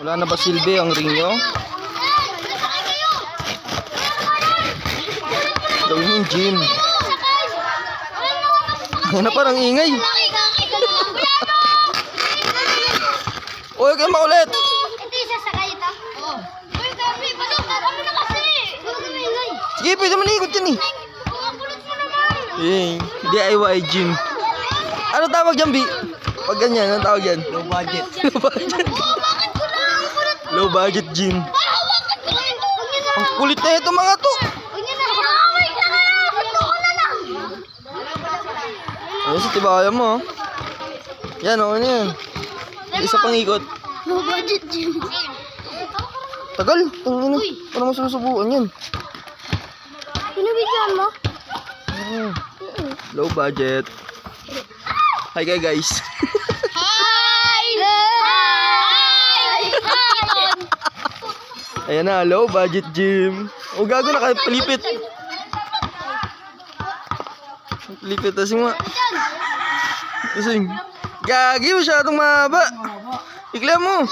Wala na ba silbi ang ring nyo? Gawin yung gym. Ano na parang ingay. Uy, kayo maulit. Sige, pwede man ikot yan eh. Eh, DIY gym. Ano tawag dyan, Bi? Pag ganyan, ano tawag yan? Low budget. Low budget. Low budget gym. Ang kulit na ito mga to. Ano sa tibaya mo? oh. Yan, oh, ano yan? Isa pang ikot. Low budget gym. Tagal. Tangina. Paano mo susubukan yan? Pinabidyoan mo? Ah, Low budget. Hi guys, guys. Hi! Hi! Ayan na, low budget gym. O gago nakapalipit. Palipit kasi nga. Kasi, gagi masyadong mahaba. Ikla mo.